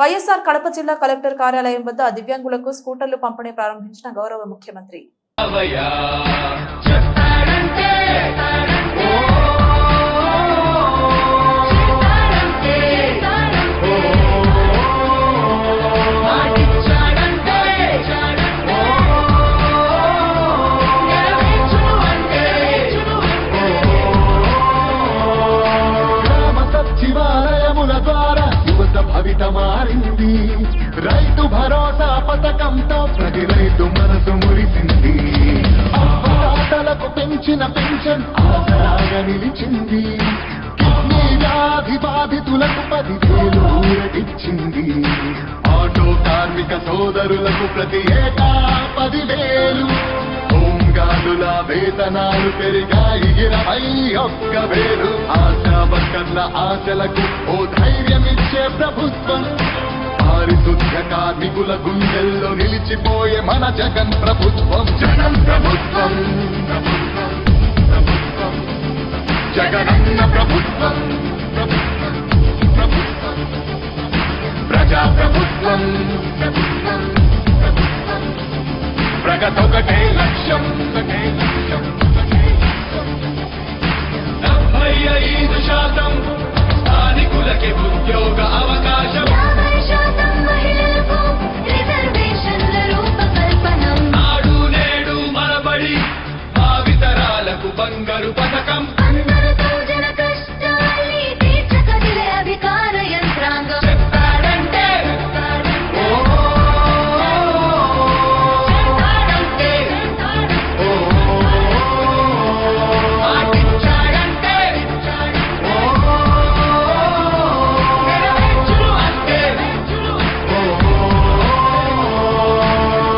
వైఎస్ఆర్ కడప జిల్లా కలెక్టర్ కార్యాలయం వద్ద దివ్యాంగులకు స్కూటర్లు పంపిణీ ప్రారంభించిన గౌరవ ముఖ్యమంత్రి. యువత మారింది. రైతు భరోసా పథకంతో ప్రతి రైతు మనసు మురిసింది. అవ్వదాతలకు పెంచిన పెన్షన్ ఆసరాగా నిలిచింది. కిడ్నీ వ్యాధి బాధితులకు పదివేలు ఊరటిచ్చింది. ఆటో కార్మిక సోదరులకు ప్రతి ఏటా పదివేలు పనుల వేతనాలు పెరిగాయి ఇరవై ఒక్క వేలు ఆశా వర్కర్ల ఆశలకు ఓ ధైర్యమిచ్చే ప్రభుత్వం పారిశుద్ధ్య కార్మికుల గుండెల్లో నిలిచిపోయే మన జగన్ ప్రభుత్వం జగన్ ప్రభుత్వం జగనన్న ప్రభుత్వం ప్రజా ప్రభుత్వం ప్రగతొకటే లక్ష్యం బంగారు పథకం. అందరితో జన కష్టాల్ని తీర్చకదిలే అధికార యంత్రాంగం. చెప్తాడంటే ఓ చెప్తాడంటే ఓ మాటిచ్చాడంటే ఓ నెరవేర్చును అంటే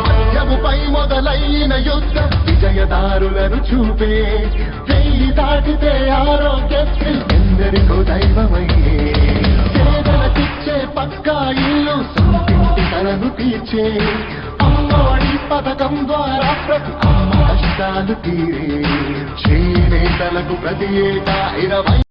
మద్యముపై మొదలైన యుద్ధం. విజయదారులను చూపే చెయ్యి దాటితే ఆరోగ్యశ్రీ ఎందరికో దైవమయ్యే. పేదలకిచ్చే పక్కా ఇల్లు సొంతింటి కలను తీర్చే. అమ్మఒడి పథకం ద్వారా ప్రతి అమ్మ కష్టాలు తీరే. చేనేతలకు ప్రతి ఏటా ఇరవై